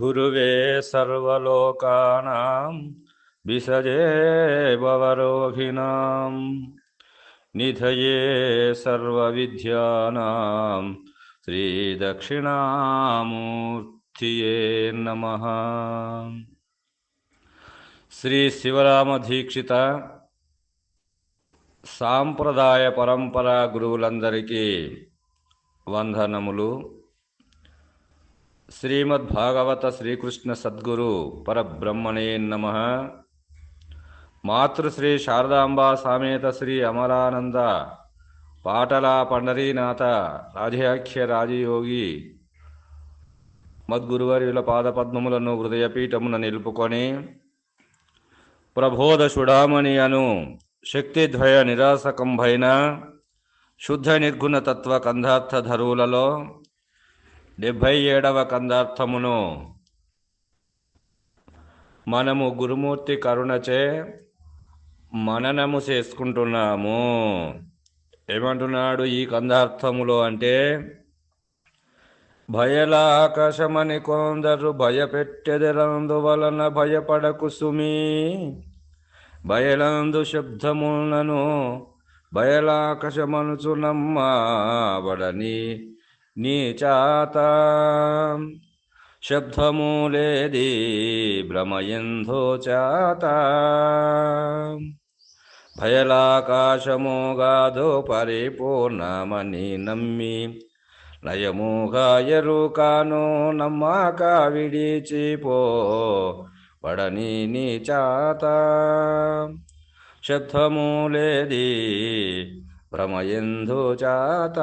గురువే సర్వలోకానాం విసజే భవరోహిణాం. నిధయే సర్వవిద్యానాం శ్రీదక్షిణామూర్తియే నమ. శ్రీ శివరామ దీక్షిత సాంప్రదాయ పరంపరా గురువులందరికీ వందనములు. శ్రీమద్భాగవత శ్రీకృష్ణ సద్గురు పరబ్రహ్మణే నమ. మాతృశ్రీ శారదాంబా సామేత శ్రీ అమరానంద పాటల పండరీనాథ రాజాఖ్య రాజయోగి మద్గురువర్యుల పాదపద్మములను హృదయపీఠమున నిలుపుకొని ప్రబోధ సుడామణి అను శక్తిద్వయ నిరాసకంభైన శుద్ధ నిర్గుణ తత్వ కంధార్థ ధరువులలో డెబ్భై ఏడవ కందార్థమును. మనము గురుమూర్తి కరుణచే మననము చేసుకుంటున్నాము. ఏమంటున్నాడు ఈ కందార్థములో అంటే భయలాకాశమని కొందరు భయపెట్టెదరందు వలన భయపడకు సుమి. భయలందు శబ్దములను బయలాకాశమనుచు నమ్మబడని నీ చాత శబ్దములేది భ్రమయంధో చాత భయలాకాశమోగాదో పరిపూర్ణమని నమ్మి నయముగా ఎరుకాను నమ్మక విడిచిపో పడని నీ చాత శబ్దములేది భ్రమయంధు చాత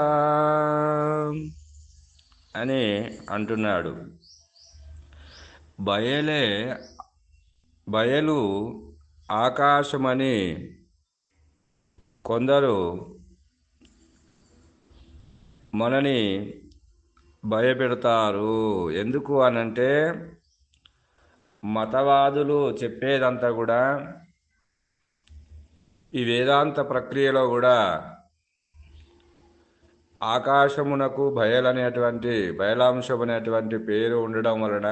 అని అంటున్నాడు. బయలే బయలు ఆకాశమని కొందరు మనని భయపెడతారు. ఎందుకు అనంటే మతవాదులు చెప్పేదంతా కూడా ఈ వేదాంత ప్రక్రియలో కూడా ఆకాశమునకు బయలనేటువంటి బయలాంశం అనేటువంటి పేరు ఉండడం వలన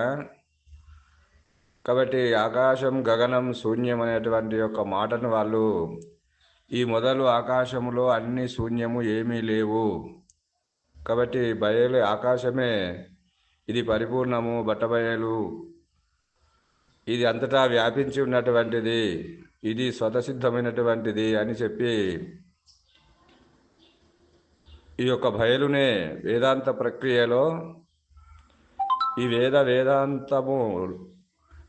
కాబట్టి ఆకాశం గగనం శూన్యం అనేటువంటి యొక్క మాటను వాళ్ళు ఈ మొదలు ఆకాశములో అన్ని శూన్యము ఏమీ లేవు. కాబట్టి బయలు ఆకాశమే ఇది పరిపూర్ణము బట్టబయలు. ఇది అంతటా వ్యాపించి ఉన్నటువంటిది ఇది స్వతసిద్ధమైనటువంటిది అని చెప్పి ఈ యొక్క బయలునే వేదాంత ప్రక్రియలో ఈ వేద వేదాంతము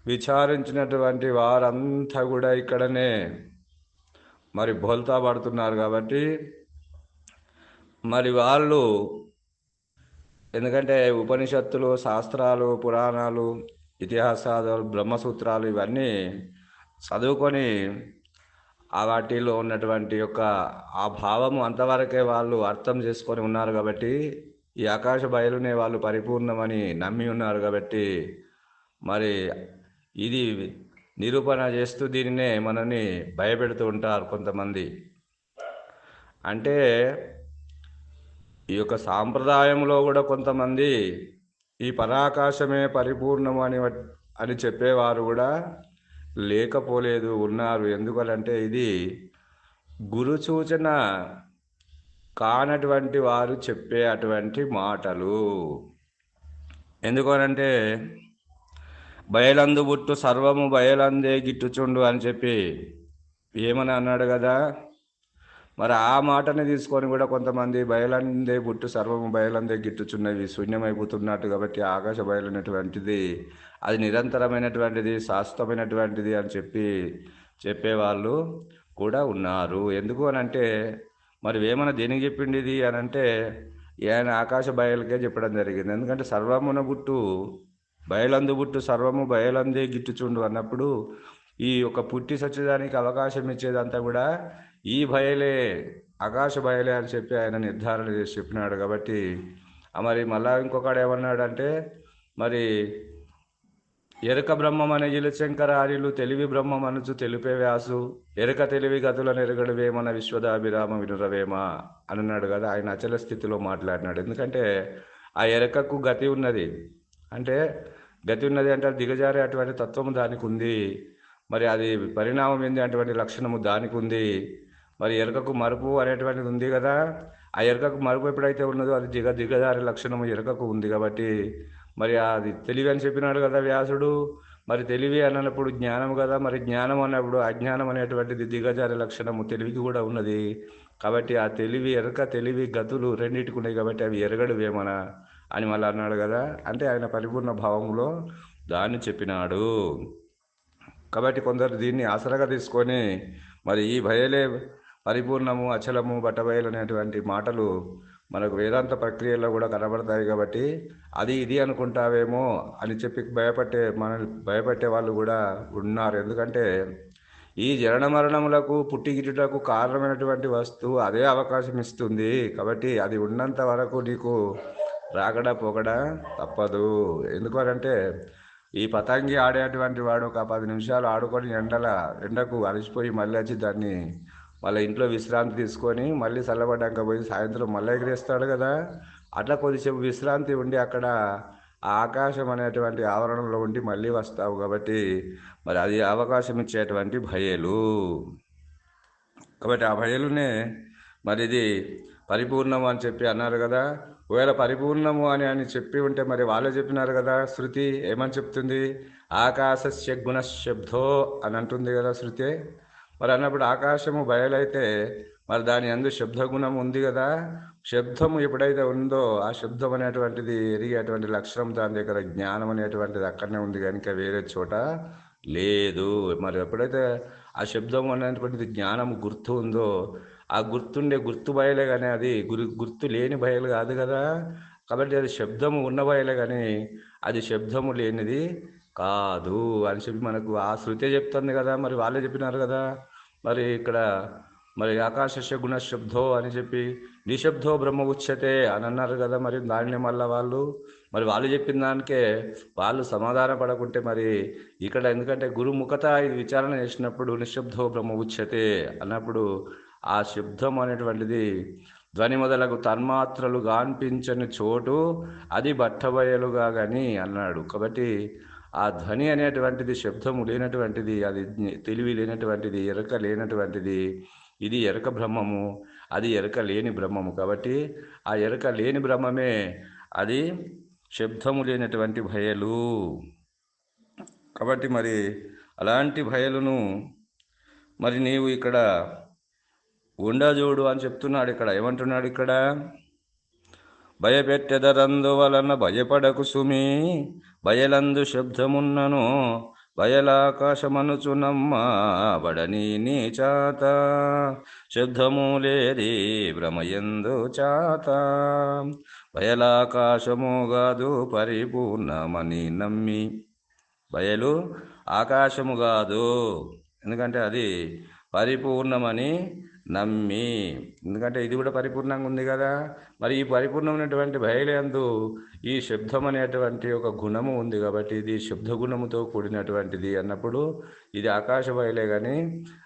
విచారించినటువంటి వారంతా కూడా ఇక్కడనే మరి బోల్తా పడుతున్నారు కాబట్టి మరి వాళ్ళు ఎందుకంటే ఉపనిషత్తులు శాస్త్రాలు పురాణాలు ఇతిహాసాలు బ్రహ్మసూత్రాలు ఇవన్నీ చదువుకొని ఆ వాటిలో ఉన్నటువంటి యొక్క ఆ భావము అంతవరకే వాళ్ళు అర్థం చేసుకొని ఉన్నారు కాబట్టి ఈ ఆకాశ బయలునే వాళ్ళు పరిపూర్ణమని నమ్మి ఉన్నారు కాబట్టి మరి ఇది నిరూపణ చేస్తూ దీనినే మనని భయపెడుతూ ఉంటారు కొంతమంది. అంటే ఈ యొక్క సాంప్రదాయంలో కూడా కొంతమంది ఈ పరాకాశమే పరిపూర్ణం అని అని చెప్పేవారు కూడా లేకపోలేదు ఉన్నారు. ఎందుకంటే ఇది గురు సూచన కానటువంటి వారు చెప్పే అటువంటి మాటలు. ఎందుకనంటే బయలందు బుట్టు సర్వము బయలందే గిట్టుచుండు అని చెప్పి ఏమని అన్నాడు కదా? మరి ఆ మాటని తీసుకొని కూడా కొంతమంది బయలందే బుట్టు సర్వము బయలందే గిట్టుచున్నవి శూన్యమైపోతున్నట్టు కాబట్టి ఆకాశ బయలైనటువంటిది అది నిరంతరమైనటువంటిది శాశ్వతమైనటువంటిది అని చెప్పి చెప్పేవాళ్ళు కూడా ఉన్నారు. ఎందుకు అని అంటే మరి వేమన దేనికి చెప్పింది ఇది అని అంటే ఆయన ఆకాశ బయలుకే చెప్పడం జరిగింది. ఎందుకంటే సర్వమున బుట్టు బయలందు బుట్టు సర్వము బయలందే గిట్టుచుండు అన్నప్పుడు ఈ యొక్క పుట్టి సచ్చేదానికి అవకాశం ఇచ్చేదంతా కూడా ఈ బయలే ఆకాశ బయలే అని చెప్పి ఆయన నిర్ధారణ చేసి చెప్పినాడు కాబట్టి మరి మళ్ళా ఇంకొకడు ఏమన్నాడంటే మరి ఎరుక బ్రహ్మం అనే ఇలుశంకర ఆర్యులు తెలివి బ్రహ్మం అనుచు తెలిపే వ్యాసు ఎరుక తెలివి గతులను ఎరగడవేమన విశ్వదాభిరామ వినురవేమ అని అన్నాడు కదా ఆయన అచల స్థితిలో మాట్లాడినాడు. ఎందుకంటే ఆ ఎరకకు గతి ఉన్నది. అంటే గతి ఉన్నది అంటే దిగజారే అటువంటి తత్వము దానికి ఉంది. మరి అది పరిణామం ఏంది? అటువంటి లక్షణము దానికి ఉంది. మరి ఎరకకు మరుపు అనేటువంటిది ఉంది కదా. ఆ ఎరుకకు మరుపు ఎప్పుడైతే ఉన్నదో అది దిగ దిగజారి లక్షణము ఎరుకకు ఉంది కాబట్టి మరి అది తెలివి అని చెప్పినాడు కదా వ్యాసుడు. మరి తెలివి అన్నప్పుడు జ్ఞానం కదా. మరి జ్ఞానం అన్నప్పుడు అజ్ఞానం అనేటువంటిది దిగజారి లక్షణము తెలివికి కూడా ఉన్నది. కాబట్టి ఆ తెలివి ఎరక తెలివి గతులు రెండింటికి ఉన్నాయి కాబట్టి అవి ఎరగడువేమనా అని మళ్ళీ అన్నాడు కదా. అంటే ఆయన పరిపూర్ణ భావంలో దాన్ని చెప్పినాడు. కాబట్టి కొందరు దీన్ని ఆసరగా తీసుకొని మరి ఈ భయలే పరిపూర్ణము అచలము బట్టబయలు అనేటువంటి మాటలు మనకు వేదాంత ప్రక్రియలో కూడా కనబడతాయి కాబట్టి అది ఇది అనుకుంటావేమో అని చెప్పి భయపట్టే మన భయపట్టే వాళ్ళు కూడా ఉన్నారు. ఎందుకంటే ఈ జనన మరణములకు పుట్టిగిట్టుటకు కారణమైనటువంటి వస్తువు అదే అవకాశం ఇస్తుంది. కాబట్టి అది ఉన్నంత వరకు నీకు రాగడ పొగడ తప్పదు. ఎందుకనంటే ఈ పతంగి ఆడేటువంటి వాడు ఒక పది నిమిషాలు ఆడుకొని ఎండల ఎండకు అలసిపోయి మళ్ళీ వచ్చి దాన్ని మళ్ళీ ఇంట్లో విశ్రాంతి తీసుకొని మళ్ళీ చల్లబడ్డాక పోయి సాయంత్రం మళ్ళీ ఎగిరేస్తాడు కదా. అట్లా కొద్దిసేపు విశ్రాంతి ఉండి అక్కడ ఆ ఆకాశం అనేటువంటి ఆవరణలో ఉండి మళ్ళీ వస్తావు కాబట్టి మరి అది అవకాశం ఇచ్చేటువంటి భయలు. కాబట్టి ఆ భయలునే మరి ఇది పరిపూర్ణము అని చెప్పి అన్నారు కదా. ఒకవేళ పరిపూర్ణము అని అని చెప్పి ఉంటే మరి వాళ్ళే చెప్పినారు కదా శృతి ఏమని చెప్తుంది? ఆకాశస్య గుణశబ్దో అని అంటుంది కదా శృతి. మరి అన్నప్పుడు ఆకాశము బయలైతే మరి దాని అందు శబ్దగుణం ఉంది కదా. శబ్దము ఎప్పుడైతే ఉందో ఆ శబ్దం అనేటువంటిది ఎరిగేటువంటి లక్షణం దాని దగ్గర జ్ఞానం అనేటువంటిది అక్కడనే ఉంది కనుక వేరే చోట లేదు. మరి ఎప్పుడైతే ఆ శబ్దం అనేటువంటిది జ్ఞానం గుర్తు ఉందో ఆ గుర్తుండే గుర్తు బయలే కానీ అది గురి గుర్తు లేని బయలు కాదు కదా. కాబట్టి అది శబ్దము ఉన్న బయలే కానీ అది శబ్దము లేనిది కాదు అని చెప్పి మనకు ఆ శృతే చెప్తుంది కదా మరి వాళ్ళే చెప్పినారు కదా. మరి ఇక్కడ మరి ఆకాశస్య గుణశబ్దో అని చెప్పి నిశబ్దో బ్రహ్మ ఉచ్యతే అని అన్నారు కదా మరి దానిని మళ్ళీ వాళ్ళు. మరి వాళ్ళు చెప్పిన దానికే వాళ్ళు సమాధాన పడకుంటే మరి ఇక్కడ ఎందుకంటే గురుముఖత ఇది విచారణ చేసినప్పుడు నిశ్శబ్దో బ్రహ్మ ఉచ్యతే అన్నప్పుడు ఆ శబ్దం అనేటువంటిది ధ్వని మొదలకు తన్మాత్రలు గాన్పించని చోటు అది బట్టబయలుగా కానీ అన్నాడు. కాబట్టి ఆ ధ్వని అనేటువంటిది శబ్దము లేనటువంటిది అది తెలివి లేనటువంటిది ఎరక లేనటువంటిది ఇది ఎరక బ్రహ్మము అది ఎరక లేని బ్రహ్మము. కాబట్టి ఆ ఎరక లేని బ్రహ్మమే అది శబ్దము లేనటువంటి భయలు. కాబట్టి మరి అలాంటి భయలను మరి నీవు ఇక్కడ ఉండజోడు అని చెప్తున్నాడు ఇక్కడ. ఏమంటున్నాడు ఇక్కడ? భయపెట్టెదరందువలన భయపడకు సుమి. బయలందు శబ్దమున్నను బయలాకాశమనుచునమ్మ బడని నీ చాత. శబ్దము లేది భ్రమయందు చాత. బయలాకాశముగాదు పరిపూర్ణమని నమ్మి. బయలు ఆకాశము కాదు ఎందుకంటే అది పరిపూర్ణమని నమ్మి. ఎందుకంటే ఇది కూడా పరిపూర్ణంగా ఉంది కదా. మరి ఈ పరిపూర్ణమైనటువంటి బయలందు ఈ శబ్దం అనేటువంటి ఒక గుణము ఉంది కాబట్టి ఇది శబ్ద గుణముతో కూడినటువంటిది అన్నప్పుడు ఇది ఆకాశ బయలే కానీ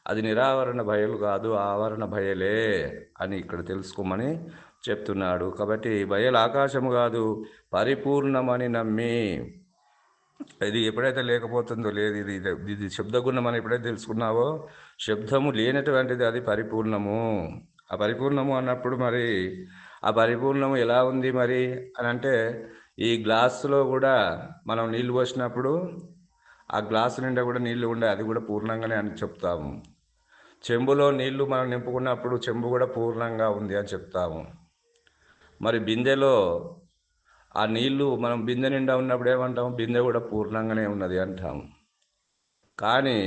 అది నిరావరణ భయలు కాదు ఆవరణ భయలే అని ఇక్కడ తెలుసుకోమని చెప్తున్నాడు. కాబట్టి బయలు ఆకాశము కాదు పరిపూర్ణమని నమ్మి ఇది ఎప్పుడైతే లేకపోతుందో లేదు ఇది ఇది శబ్దగుణం అని ఎప్పుడైతే తెలుసుకున్నావో శబ్దము లేనటువంటిది అది పరిపూర్ణము. ఆ పరిపూర్ణము అన్నప్పుడు మరి ఆ పరిపూర్ణము ఎలా ఉంది మరి అని అంటే ఈ గ్లాసులో కూడా మనం నీళ్ళు పోసినప్పుడు ఆ గ్లాసు నిండా కూడా నీళ్ళు ఉండే అది కూడా పూర్ణంగానే అని చెప్తాము. చెంబులో నీళ్ళు మనం నింపుకున్నప్పుడు చెంబు కూడా పూర్ణంగా ఉంది అని చెప్తాము. మరి బిందెలో ఆ నీళ్ళు మనం బిందె నిండా ఉన్నప్పుడు ఏమంటాం బిందె కూడా పూర్ణంగానే ఉన్నది అంటాం కానీ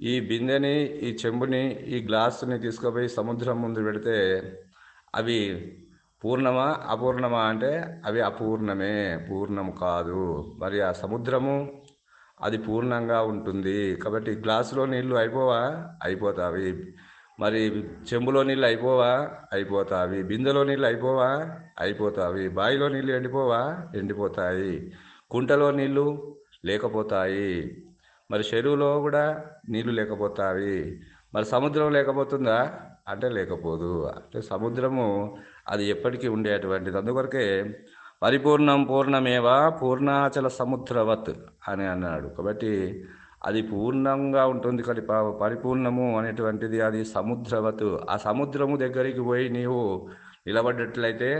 ఈ బిందెని ఈ చెంబుని ఈ గ్లాసుని తీసుకుపోయి సముద్రం ముందు పెడితే అవి పూర్ణమా అపూర్ణమా అంటే అవి అపూర్ణమే పూర్ణం కాదు. మరి ఆ సముద్రము అది పూర్ణంగా ఉంటుంది. కాబట్టి గ్లాసులో నీళ్ళు అయిపోవా? అయిపోతావి మరి చెంబులో నీళ్ళు అయిపోవా? అయిపోతావి. బిందెలో నీళ్ళు అయిపోవా? అయిపోతావి. బావిలో నీళ్ళు ఎండిపోవా? ఎండిపోతాయి. కుంటలో నీళ్ళు లేకపోతాయి. మరి చెరువులో కూడా నీళ్ళు లేకపోతాయి మరి సముద్రం లేకపోతుందా? అంటే లేకపోదు. అంటే సముద్రము అది ఎప్పటికీ ఉండేటువంటిది. అందుకొరకే పరిపూర్ణం పూర్ణమేవా? పూర్ణాచల సముద్రవత్ అని అన్నాడు. కాబట్టి అది పూర్ణంగా ఉంటుంది కానీ పరిపూర్ణము అనేటువంటిది అది సముద్రవతు. ఆ సముద్రము దగ్గరికి పోయి నీవు నిలబడ్డట్లయితే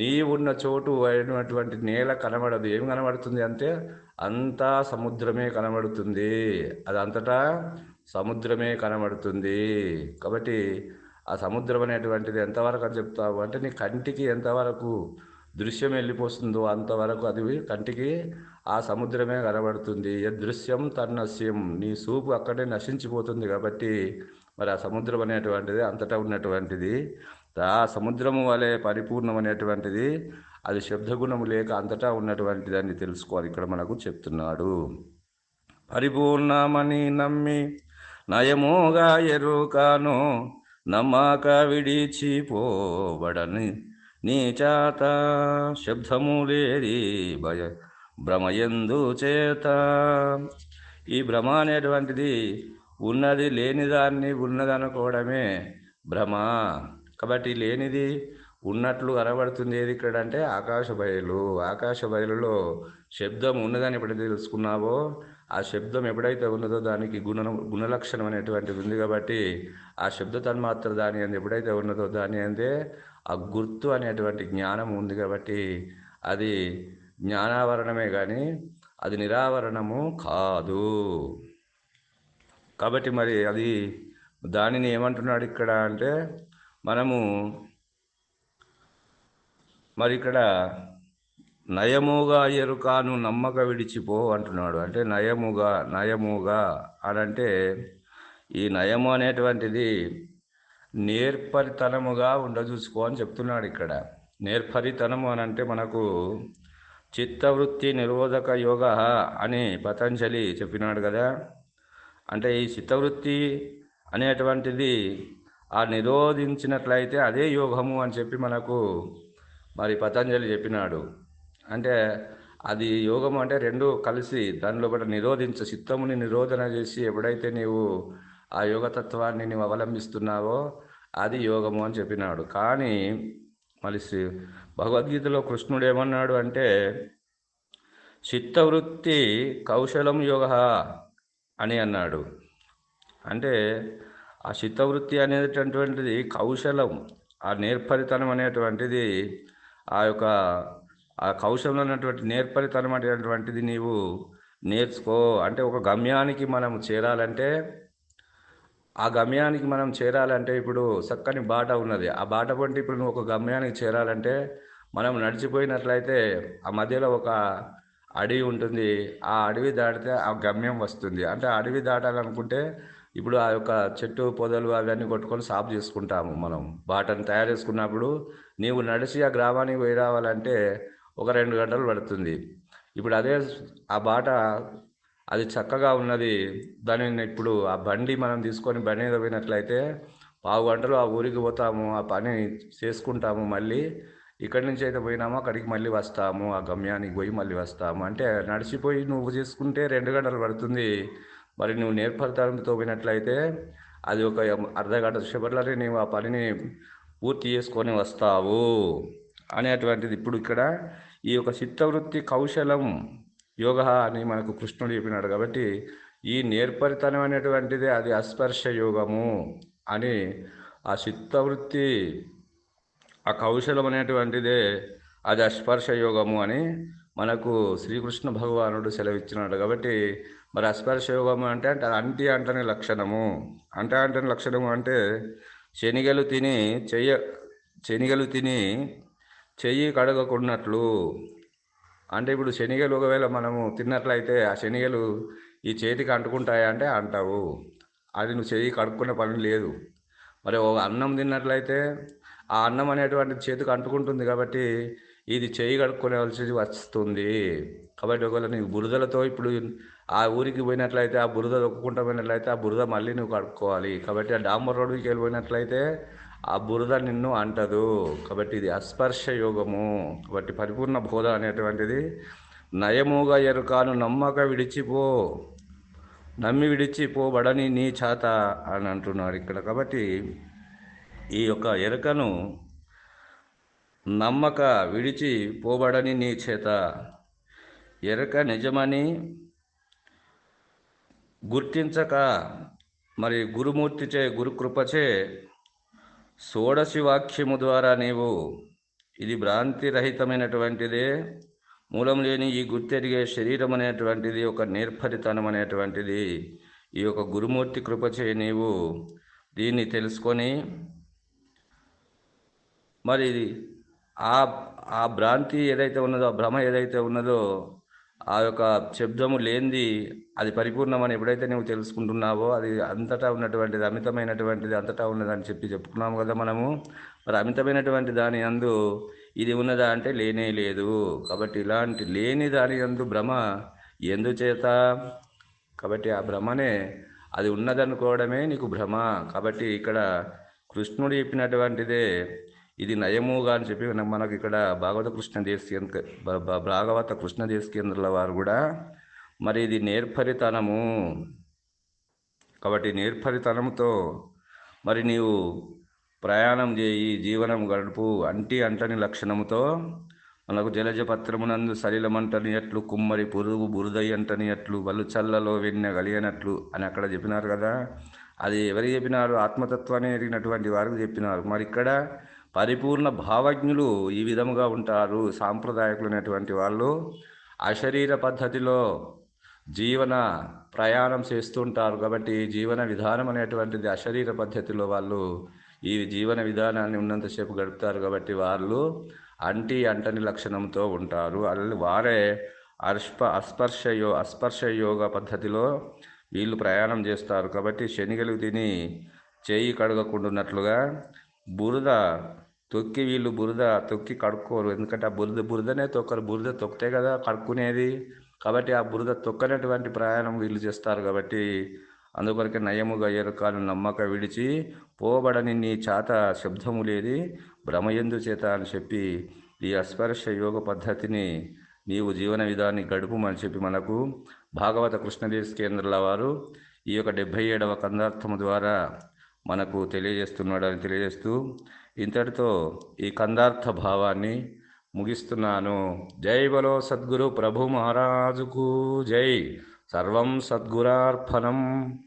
నీవున్న చోటు అయినటువంటి నేల కనబడదు. ఏం కనబడుతుంది అంటే అంతా సముద్రమే కనబడుతుంది. అది అంతటా సముద్రమే కనబడుతుంది. కాబట్టి ఆ సముద్రం అనేటువంటిది ఎంతవరకు అని చెప్తావు అంటే నీ కంటికి ఎంతవరకు దృశ్యం వెళ్ళిపోతుందో అంతవరకు అది కంటికి ఆ సముద్రమే కనబడుతుంది. దృశ్యం తన్నస్యం. నీ సూపు అక్కడే నశించిపోతుంది కాబట్టి మరి ఆ సముద్రం అనేటువంటిది అంతటా ఉన్నటువంటిది ఆ సముద్రము వలె పరిపూర్ణం అనేటువంటిది అది శబ్దగుణము లేక అంతటా ఉన్నటువంటిది అని తెలుసుకోవాలి. ఇక్కడ మనకు చెప్తున్నాడు. పరిపూర్ణమని నమ్మి నయముగా ఎరుకాను నమ్మక విడిచిపోబడని నీ శబ్దములేది శబ్దము లేది భయ భ్రమయందు చేత. ఈ భ్రమ అనేటువంటిది ఉన్నది లేనిదాన్ని ఉన్నదనుకోవడమే భ్రమ. కాబట్టి లేనిది ఉన్నట్లు కనబడుతుంది ఏది ఇక్కడ అంటే ఆకాశ బయలు. ఆకాశ బయలులో శబ్దం ఉన్నదని ఎప్పుడైతే తెలుసుకున్నావో ఆ శబ్దం ఎప్పుడైతే ఉన్నదో దానికి గుణ గుణలక్షణం అనేటువంటిది ఉంది కాబట్టి ఆ శబ్ద తన్మాత్ర దాని అంది ఎప్పుడైతే ఉన్నదో దాని అందే ఆ గుర్తు అనేటువంటి జ్ఞానం ఉంది కాబట్టి అది జ్ఞానావరణమే కానీ అది నిరావరణము కాదు. కాబట్టి మరి అది దానిని ఏమంటున్నాడు ఇక్కడ అంటే మనము మరి ఇక్కడ నయముగా ఎరుకాను నమ్మక విడిచిపో అంటున్నాడు. అంటే నయముగా నయముగా అని అంటే ఈ నయము అనేటువంటిది నేర్పరితనముగా ఉండజూసుకో అని చెప్తున్నాడు ఇక్కడ. నేర్పరితనము అని అంటే మనకు చిత్తవృత్తి నిరోధక యోగ అని పతంజలి చెప్పినాడు కదా. అంటే ఈ చిత్తవృత్తి అనేటువంటిది ఆ నిరోధించినట్లయితే అదే యోగము అని చెప్పి మనకు మరి పతంజలి చెప్పినాడు. అంటే అది యోగం అంటే రెండు కలిసి దానిలో కూడా నిరోధించ చిత్తముని నిరోధన చేసి ఎప్పుడైతే నీవు ఆ యోగతత్వాన్ని నీవు అవలంబిస్తున్నావో అది యోగము అని చెప్పినాడు. కానీ మళ్ళీ శ్రీ భగవద్గీతలో కృష్ణుడు ఏమన్నాడు అంటే చిత్తవృత్తి కౌశలం యోగ అని అన్నాడు. అంటే ఆ చిత్తవృత్తి అనేటటువంటిది కౌశలం ఆ నేర్పరితనం అనేటువంటిది ఆ యొక్క ఆ కౌశంలో ఉన్నటువంటి నేర్పరితనం అనేటువంటిది నీవు నేర్చుకో. అంటే ఒక గమ్యానికి మనం చేరాలంటే ఆ గమ్యానికి మనం చేరాలంటే ఇప్పుడు చక్కని బాట ఉన్నది. ఆ బాట పంటి ఇప్పుడు నువ్వు ఒక గమ్యానికి చేరాలంటే మనం నడిచిపోయినట్లయితే ఆ మధ్యలో ఒక అడవి ఉంటుంది. ఆ అడవి దాటితే ఆ గమ్యం వస్తుంది. అంటే ఆ అడవి దాటాలనుకుంటే ఇప్పుడు ఆ యొక్క చెట్టు పొదలు అవన్నీ కొట్టుకొని సాఫ్ చేసుకుంటాము మనం. బాటను తయారు చేసుకున్నప్పుడు నీవు నడిచి ఆ గ్రామానికి పోయి రావాలంటే ఒక రెండు గంటలు పడుతుంది. ఇప్పుడు అదే ఆ బాట అది చక్కగా ఉన్నది. దానిని ఇప్పుడు ఆ బండి మనం తీసుకొని బండి మీద పోయినట్లయితే పావు గంటలు ఆ ఊరికి పోతాము ఆ పని చేసుకుంటాము. మళ్ళీ ఇక్కడి నుంచి అయితే పోయినామో అక్కడికి మళ్ళీ వస్తాము ఆ గమ్యానికి పోయి మళ్ళీ వస్తాము. అంటే నడిచిపోయి నువ్వు చేసుకుంటే రెండు గంటలు పడుతుంది. మరి నువ్వు నేర్పడతాంతో పోయినట్లయితే అది ఒక అర్ధ గంట సేపట్లోనే నీవు ఆ పనిని పూర్తి చేసుకొని వస్తావు అనేటువంటిది ఇప్పుడు ఇక్కడ ఈ యొక్క చిత్తవృత్తి కౌశలం యోగ అని మనకు కృష్ణుడు చెప్పినాడు కాబట్టి ఈ నేర్పరితనం అనేటువంటిది అది అస్పర్శ యోగము అని ఆ చిత్తవృత్తి ఆ కౌశలం అనేటువంటిదే అది అస్పర్శ యోగము అని మనకు శ్రీకృష్ణ భగవానుడు సెలవిచ్చినాడు కాబట్టి మరి అస్పర్శ యోగము అంటే అంటే అంటి అంటని లక్షణము. అంట అంటని లక్షణము అంటే శనిగలు తిని చెయ్య శనిగలు తిని చెయ్యి కడగకున్నట్లు. అంటే ఇప్పుడు శనిగలు ఒకవేళ మనము తిన్నట్లయితే ఆ శనిగలు ఈ చేతికి అంటుకుంటాయా అంటే అంటావు. అది నువ్వు చెయ్యి కడుక్కునే పని లేదు. మరి ఒక అన్నం తిన్నట్లయితే ఆ అన్నం అనేటువంటి చేతికి అంటుకుంటుంది కాబట్టి ఇది చేయి కడుక్కునేవలసి వస్తుంది. కాబట్టి ఒకవేళ నీకు బురదలతో ఇప్పుడు ఆ ఊరికి పోయినట్లయితే ఆ బురద దొక్కుకుంటా పోయినట్లయితే ఆ బురద మళ్ళీ నువ్వు కడుక్కోవాలి. కాబట్టి ఆ డాంబర్ రోడ్డుకి వెళ్ళిపోయినట్లయితే ఆ బురద నిన్ను అంటదు. కాబట్టి ఇది అస్పర్శ యోగము. కాబట్టి పరిపూర్ణ బోధ అనేటువంటిది నయముగా ఎరుకాను నమ్మక విడిచిపో నమ్మి విడిచిపోబడని నీ చేత అని అంటున్నారు ఇక్కడ. కాబట్టి ఈ యొక్క ఎరుకను నమ్మక విడిచి పోబడని నీ చేత. ఎరక నిజమని గుర్తించక మరి గురుమూర్తిచే గురుకృపచే షోడశి వాక్యము ద్వారా నీవు ఇది భ్రాంతిరహితమైనటువంటిదే మూలం లేని ఈ గుర్తెరిగే శరీరం అనేటువంటిది ఒక నేర్పరితనం అనేటువంటిది ఈ యొక్క గురుమూర్తి కృపచే నీవు దీన్ని తెలుసుకొని మరి ఆ ఆ భ్రాంతి ఏదైతే ఉన్నదో ఆ భ్రమ ఏదైతే ఉన్నదో ఆ యొక్క శబ్దము లేనిది అది పరిపూర్ణమని ఎప్పుడైతే నువ్వు తెలుసుకుంటున్నావో అది అంతటా ఉన్నటువంటిది అమితమైనటువంటిది అంతటా ఉన్నదని చెప్పి చెప్పుకున్నాము కదా మనము. మరి అమితమైనటువంటి దాని అందు ఇది ఉన్నదా అంటే లేనే లేదు. కాబట్టి ఇలాంటి లేని దాని అందు భ్రమ ఎందుచేత? కాబట్టి ఆ భ్రమనే అది ఉన్నదనుకోవడమే నీకు భ్రమ. కాబట్టి ఇక్కడ కృష్ణుడు చెప్పినటువంటిదే ఇది నయముగా అని చెప్పి మన- మనకు ఇక్కడ భాగవత కృష్ణ దేశకేంద్ర భాగవత కృష్ణ దేశకేంద్రుల వారు కూడా మరి ఇది నేర్పరితనము. కాబట్టి నేర్పరితనముతో మరి నీవు ప్రయాణం చేయి జీవనం గడుపు అంటి అంటని లక్షణముతో మనకు జలజ పత్రమునందు సలిలమంటని అట్లు కుమ్మరి పురుగు బురదై అంటని అట్లు బలు చల్లలో వెన్నె కలియనట్లు అని అక్కడ చెప్పినారు కదా. అది ఎవరు చెప్పినారు? ఆత్మతత్వాన్ని ఎరిగినటువంటి వారికి చెప్పినారు. మరి ఇక్కడ పరిపూర్ణ భావజ్ఞులు ఈ విధముగా ఉంటారు. సాంప్రదాయకులు అనేటువంటి వాళ్ళు అశరీర పద్ధతిలో జీవన ప్రయాణం చేస్తుంటారు కాబట్టి జీవన విధానం అనేటువంటిది అశరీర పద్ధతిలో వాళ్ళు ఈ జీవన విధానాన్ని ఉన్నంతసేపు గడుపుతారు. కాబట్టి వాళ్ళు అంటి అంటని లక్షణంతో ఉంటారు. అల్లు వారే అర్ష్ప అస్పర్శ యో అస్పర్శ యోగ పద్ధతిలో వీళ్ళు ప్రయాణం చేస్తారు. కాబట్టి శనిగలు తిని చేయి కడగకుండాన్నట్లుగా బురద తొక్కి వీళ్ళు బురద తొక్కి కడుక్కోరు. ఎందుకంటే ఆ బురద బురదనే తొక్కరు. బురద తొక్కితే కదా కడుక్కునేది. కాబట్టి ఆ బురద తొక్కనటువంటి ప్రయాణం వీళ్ళు చేస్తారు కాబట్టి అందుకొరకే నయముగా ఎరుకాలు నమ్మక విడిచి పోబడని నీ చేత శబ్దము లేది. భ్రమయందు చేత అని చెప్పి ఈ అస్పర్శ యోగ పద్ధతిని నీవు జీవన విధాన్ని గడుపుమని చెప్పి మనకు భాగవత కృష్ణదేశ కేంద్రాల వారు ఈ యొక్క డెబ్భై ఏడవ కందార్థము ద్వారా మనకు తెలియజేస్తున్నాడని తెలియజేస్తూ ఇంతటితో ఈ కందార్థ భావాన్ని ముగిస్తున్నాను. జై బలో సద్గురు ప్రభు మహారాజుకు జై. సర్వం సద్గురార్పణం.